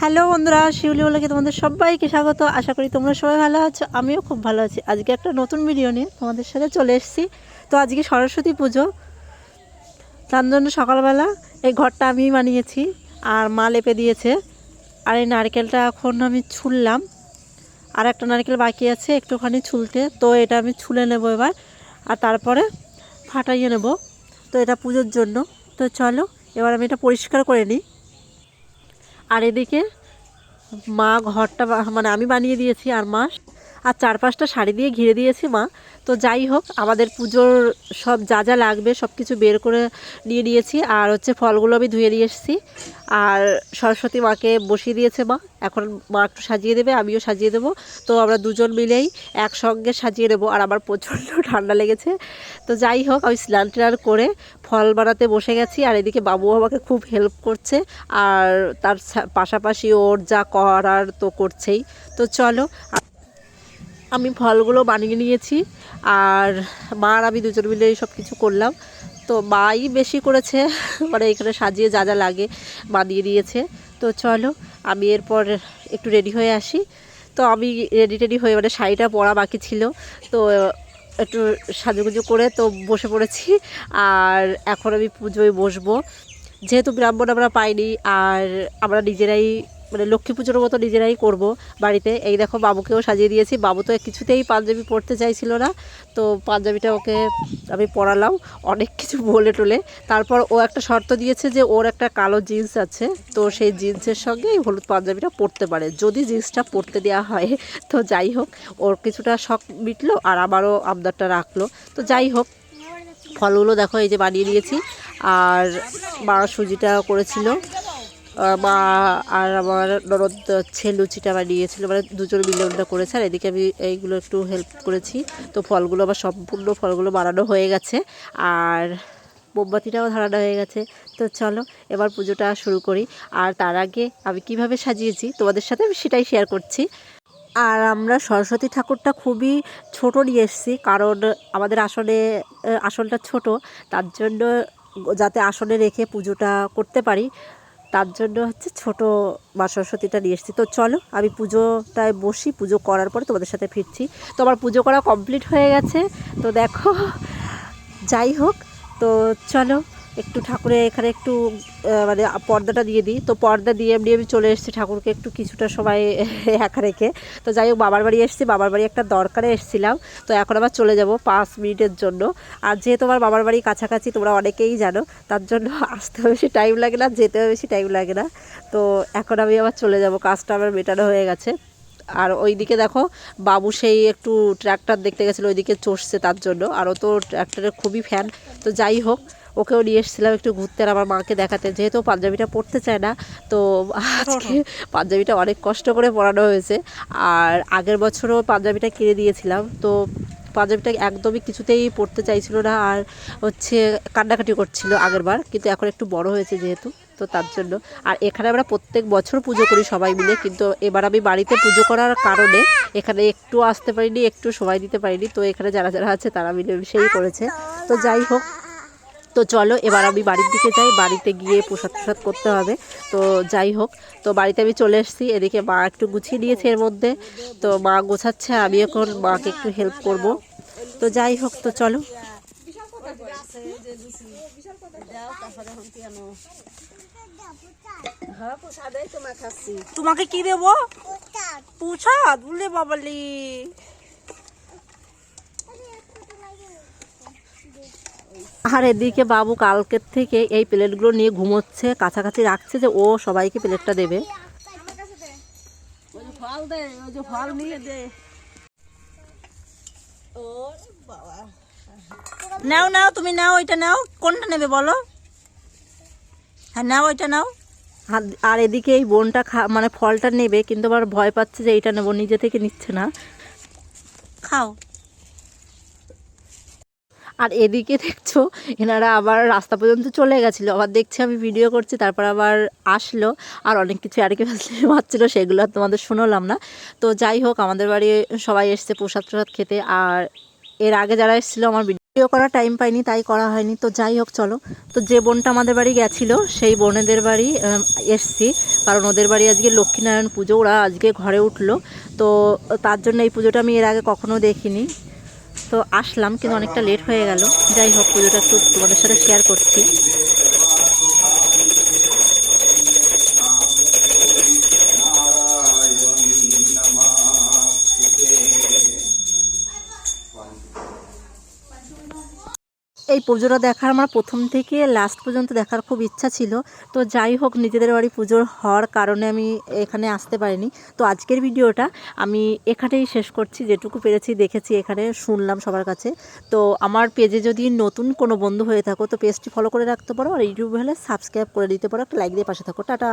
Hello বন্ধুরা, শিউলি বলে তোমাদের সবাইকে স্বাগত? আশা করি তোমরা সবাই ভালো আছো, আমিও খুব ভালো আছি। আজকে একটা নতুন ভিডিও নিয়ে তোমাদের সাথে চলে এসেছি। তো আজকে সরস্বতী পুজো। তার জন্য সকালবেলা এই ঘরটা আমি বানিয়েছি, আর মা লেপে দিয়েছে। আর এই নারকেলটা এখন আমি ছুললাম। আর একটা নারকেল বাকি আছে একটুখানি ছুলতে। তো এটা আমি ছুলে নেব এবার, আর তারপরে ফাটাইয়ে নেব। তো এটা পুজোর জন্য। তো চলো, এবার আমি এটা পরিষ্কার করে নিই। আর এদিকে মা ঘরটা মানে আমি বানিয়ে দিয়েছি আর মা আর চার পাঁচটা শাড়ি দিয়ে ঘিরে দিয়েছি মা। তো যাই হোক, আমাদের পুজোর সব যা যা লাগবে সব কিছু বের করে নিয়ে নিয়েছি। আর হচ্ছে ফলগুলো আমি ধুয়ে নিয়ে এসেছি। আর সরস্বতী মাকে বসিয়ে দিয়েছে মা। এখন মা একটু সাজিয়ে দেবে, আমিও সাজিয়ে দেবো। তো আমরা দুজন মিলেই একসঙ্গে সাজিয়ে নেব আর আমার প্রচণ্ড ঠান্ডা লেগেছে। তো যাই হোক, আমি স্নান টান করে ফল বানাতে বসে গেছি। আর এদিকে বাবু আমাকে খুব হেল্প করছে। আর তার পাশাপাশি ওর যা করার তো করছেই। তো চলো আমি ফলগুলো বানিয়ে নিয়েছি আর মা আর আমি দুজন মিলে সব কিছু করলাম। তো মাই বেশি করেছে মানে এখানে সাজিয়ে যা যা লাগে বানিয়ে দিয়েছে। তো চলো, আমি এরপর একটু রেডি হয়ে আসি। তো আমি রেডি টেডি হয়ে মানে শাড়িটা পরা বাকি ছিল। তো একটু সাজুগুজু করে তো বসে পড়েছি। আর এখন আমি পুজোয় বসবো। যেহেতু ব্রাহ্মণ আমরা পাইনি, আর আমরা নিজেরাই মানে লক্ষ্মী পুজোর মতো নিজেরাই করব বাড়িতে। এই দেখো বাবুকেও সাজিয়ে দিয়েছি। বাবু তো কিছুতেই পাঞ্জাবি পরতে চাইছিল না। তো পাঞ্জাবিটা ওকে আমি পরালাম অনেক কিছু বলে টলে। তারপর ও একটা শর্ত দিয়েছে যে ওর একটা কালো জিন্স আছে। তো সেই জিন্সের সঙ্গে হলুদ পাঞ্জাবিটা পরতে পারে। যদি জিন্সটা পরতে দেওয়া হয়, তো যাই হোক, ওর কিছুটা শখ মিটলো আর আমারও আবদারটা রাখল। তো যাই হোক, ফলগুলো দেখো এই যে বানিয়ে দিয়েছি। আর মা সুজিটা করেছিল। মা আর আমার ননদ হচ্ছে লুচিটা বানিয়েছিল মানে দুজন মিলে ওটা করেছে। আর এদিকে আমি এইগুলো একটু হেল্প করেছি। তো ফলগুলো আমার সম্পূর্ণ ফলগুলো বানানো হয়ে গেছে। আর মোমবাতিটাও ধরানো হয়ে গেছে। তো চলো, এবার পুজোটা শুরু করি। আর তার আগে আমি কীভাবে সাজিয়েছি তোমাদের সাথে আমি সেটাই শেয়ার করছি। আর আমরা সরস্বতী ঠাকুরটা খুবই ছোট নিয়ে এসেছি, কারণ আমাদের আসনে আসনটা ছোট। তার জন্য যাতে আসনে রেখে পুজোটা করতে পারি তার জন্য হচ্ছে ছোট মা সরস্বতীটা নিয়ে এসেছি। তো চলো, আমি পুজোটায় বসি, পুজো করার পরে তোমাদের সাথে ফিরছি। তো আমার পুজো করা কমপ্লিট হয়ে গেছে। তো দেখো, যাই হোক, তো চলো। একটু ঠাকুরের এখানে একটু মানে পর্দাটা দিয়ে দিই। তো পর্দা দিয়ে এমনি আমি চলে এসেছি ঠাকুরকে একটু কিছুটা সময় একা রেখে। তো যাই হোক, বাবার বাড়ি এসেছি, বাবার বাড়ি একটা দরকারে এসেছিলাম। তো এখন আবার চলে যাব পাঁচ মিনিটের জন্য। আর যেহেতু আমার বাবার বাড়ি কাছাকাছি, তোমরা অনেকেই জানো, তার জন্য আসতেও বেশি টাইম লাগে না যেতেও বেশি টাইম লাগে না। তো এখন আমি আবার চলে যাব, কাজটা আমার মেটানো হয়ে গেছে। আর ওইদিকে দেখো, বাবু সেই একটু ট্র্যাক্টর দেখতে গেছিল, ওইদিকে চষছে তার জন্য। আর ও তো ট্র্যাক্টরের খুবই ফ্যান তো যাই হোক ওকেও নিয়ে এসেছিলাম একটু ঘুরতে আর আমার মাকে দেখাতে। যেহেতু পাঞ্জাবিটা পরতে চায় না তো আজকে পাঞ্জাবিটা অনেক কষ্ট করে পরানো হয়েছে। আর আগের বছরও পাঞ্জাবিটা কিনে দিয়েছিলাম তো পাঞ্জাবিটা একদমই কিছুতেই পরতে চাইছিল না আর হচ্ছে কান্নাকাটি করছিল আগের বার কিন্তু এখন একটু বড় হয়েছে যেহেতু তো তার জন্য। আর এখানে আমরা প্রত্যেক বছর পুজো করি সবাই মিলে কিন্তু এবার আমি বাড়িতে পুজো করার কারণে এখানে একটু আসতে পারিনি একটু সময় দিতে পারিনি তো এখানে যারা যারা আছে তারা মিলেমিশেই করেছে। তো যাই হোক তো চলো এবার আমি বাড়ির দিকে যাই বাড়িতে গিয়ে প্রসাদ প্রসাদ করতে হবে। তো যাই হোক তো বাড়িতে আমি চলে এসেছি এদিকে মা একটু গুছিয়ে দিয়েছে এর মধ্যে। তো মা গোছাচ্ছে আমি এখন মাকে একটু হেল্প করব। তো যাই হোক তো চলো। তোমাকে কি দেবো? প্রসাদ। বলে বাবালি। আর এদিকে বাবু কালকের থেকে এই প্লেটগুলো নিয়ে ঘুমোচ্ছে কাছাকাছি রাখছে যে ও সবাইকে প্লেটটা দেবে। নাও নাও তুমি নাও ওইটা নাও। কোনটা নেবে বলো? হ্যাঁ নাও ওইটা নাও। আর- আর এদিকে এই বোনটা খা মানে ফলটা নেবে কিন্তু আবার ভয় পাচ্ছে যে এইটা নেব নিজে থেকে নিচ্ছে না। খাও। আর এদিকে দেখছ, এনারা আবার রাস্তা পর্যন্ত চলে গেছিল। আবার দেখছি আমি ভিডিও করছি, তারপর আবার আসলো। আর অনেক কিছু আর কি মারছিল সেগুলো আর তোমাদের শুনলাম না। তো যাই হোক, আমাদের বাড়ি সবাই এসছে প্রসাদ প্রসাদ খেতে। আর এর আগে যারা এসেছিল, আমার ভিডিও করার টাইম পাইনি, তাই করা হয়নি। তো যাই হোক, চলো। তো যে বোনটা আমাদের বাড়ি গেছিল, সেই বোনেদের বাড়ি এসছি। কারণ ওদের বাড়ি আজকে লক্ষ্মীনারায়ণ পুজো, ওরা আজকে ঘরে উঠল। তো তার জন্য এই পুজোটা আমি এর আগে কখনো দেখিনি। তো আসলাম, কিন্তু অনেকটা লেট হয়ে গেল। যাই হোক, পুজোটা একটু তোমাদের সাথে শেয়ার করছি। পুজোটা দেখার আমার প্রথম থেকে লাস্ট পর্যন্ত দেখার খুব ইচ্ছা ছিল। তো যাই হোক, নিজেদের বাড়ি পুজোর হওয়ার কারণে আমি এখানে আসতে পারিনি। তো আজকের ভিডিওটা আমি এখানেই শেষ করছি, যেটুকু পেরেছি দেখেছি এখানে, শুনলাম সবার কাছে। তো আমার পেজে যদি নতুন কোনো বন্ধু হয়ে থাকো, তো পেজটি ফলো করে রাখতে পারো, আর ইউটিউবে হলে সাবস্ক্রাইব করে দিতে পারো, একটা লাইক দিয়ে পাশে থাকো। টাটা!